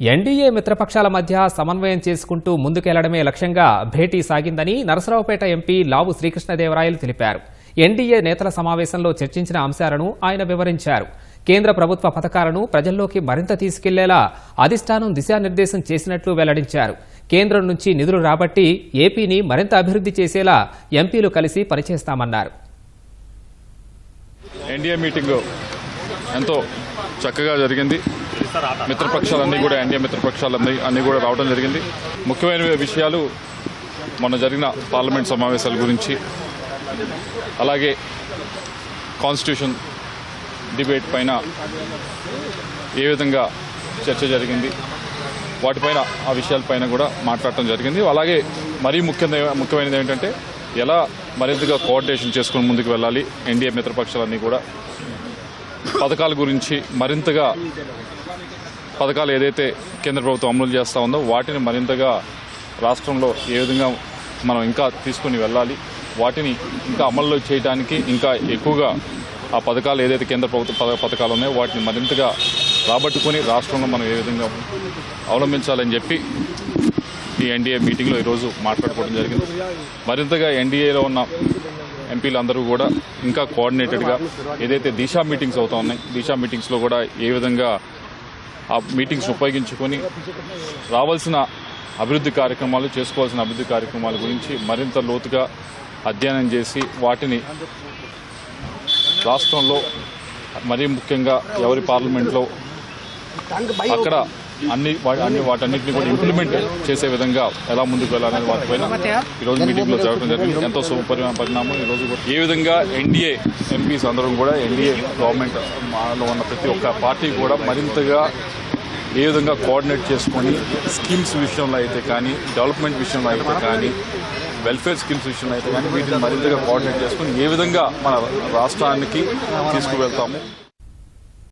NDA మిత్రపక్షాల మధ్య సమన్వయం చేసుకుంటూ ముందుకెళ్ళడమే లక్ష్యంగా భేటీ సాగిందని నరసరావుపేట ఎంపీ లావు శ్రీకృష్ణదేవరాయలు తెలిపారు. ఎన్డీఏ నేతల సమావేశంలో చర్చించిన అంశాలను ఆయన వివరించారు. కేంద్ర ప్రభుత్వ పథకాలను ప్రజల్లోకి మరింత తీసుకెళ్ళేలా అధిష్టానం దిశానిర్దేశం చేసినట్లు వెల్లడించారు. కేంద్రం నుంచి నిధులు రాబట్టి ఏపీని మరింత అభివృద్ధి చేసేలా ఎంపీలు కలిసి పనిచేస్తామన్నారు. ఎన్డీఏ మీటింగ్ ఎంతో చక్కగా జరిగింది. మిత్రపక్షాలన్నీ కూడా ఎన్డీఏ మిత్రపక్షాలన్నీ అన్నీ కూడా రావడం జరిగింది. ముఖ్యమైన విషయాలు మొన్న జరిగిన పార్లమెంట్ సమావేశాల గురించి అలాగే కాన్స్టిట్యూషన్ డిబేట్ పైన ఏ విధంగా చర్చ జరిగింది వాటిపైన ఆ విషయాలపైన కూడా మాట్లాడటం జరిగింది. అలాగే మరీ ముఖ్యమైన ముఖ్యమైనది ఏంటంటే ఎలా మరింతగా కోఆర్డినేషన్ చేసుకుని ముందుకు వెళ్ళాలి ఎన్డీఏ మిత్రపక్షాలన్నీ కూడా పథకాల గురించి మరింతగా పథకాలు ఏదైతే కేంద్ర ప్రభుత్వం అమలు చేస్తూ ఉందో వాటిని మరింతగా రాష్ట్రంలో ఏ విధంగా మనం ఇంకా తీసుకుని వెళ్ళాలి వాటిని ఇంకా అమల్లో చేయడానికి ఇంకా ఎక్కువగా ఆ పథకాలు ఏదైతే కేంద్ర ప్రభుత్వ పథకాలు ఉన్నాయో వాటిని మరింతగా రాబట్టుకొని రాష్ట్రంలో మనం ఏ విధంగా అవలంబించాలని చెప్పి ఈ ఎన్డీఏ మీటింగ్లో ఈరోజు మాట్లాడుకోవడం జరిగింది. మరింతగా ఎన్డీఏలో ఉన్న ఎంపీలు అందరూ కూడా ఇంకా కోఆర్డినేటెడ్గా ఏదైతే దిశా మీటింగ్స్ అవుతా ఉన్నాయి దిశా మీటింగ్స్లో కూడా ఏ విధంగా ఆ మీటింగ్స్ ఉపయోగించుకొని రావాల్సిన అభివృద్ధి కార్యక్రమాలు చేసుకోవాల్సిన అభివృద్ధి కార్యక్రమాల గురించి మరింత లోతుగా అధ్యయనం చేసి వాటిని రాష్ట్రంలో మరీ ముఖ్యంగా ఎవరి పార్లమెంట్లో అక్కడ అన్ని వా- అన్ని వాటన్నిటిని కూడా ఇంప్లిమెంట్ చేసే విధంగా ఎలా ముందుకు వెళ్ళాలనే వాటిపైన ఈరోజు మీటింగ్లో జరగడం జరిగింది. ఎంతో శుభ పరిణామం. ఈరోజు ఏ విధంగా ఎన్డీఏ ఎంపీస్ అందరం కూడా ఎన్డీఏ గవర్నమెంట్లో ఉన్న ప్రతి ఒక్క పార్టీ కూడా మరింతగా ఏ విధంగా కోఆర్డినేట్ చేసుకొని స్కీమ్స్ విషయంలో అయితే కానీ డెవలప్మెంట్ విషయంలో అయితే కానీ వెల్ఫేర్ స్కీమ్స్ విషయంలో అయితే కానీ వీటిని మరింతగా కోఆర్డినేట్ చేసుకొని ఏ విధంగా మన రాష్ట్రానికి తీసుకువెళ్తాము.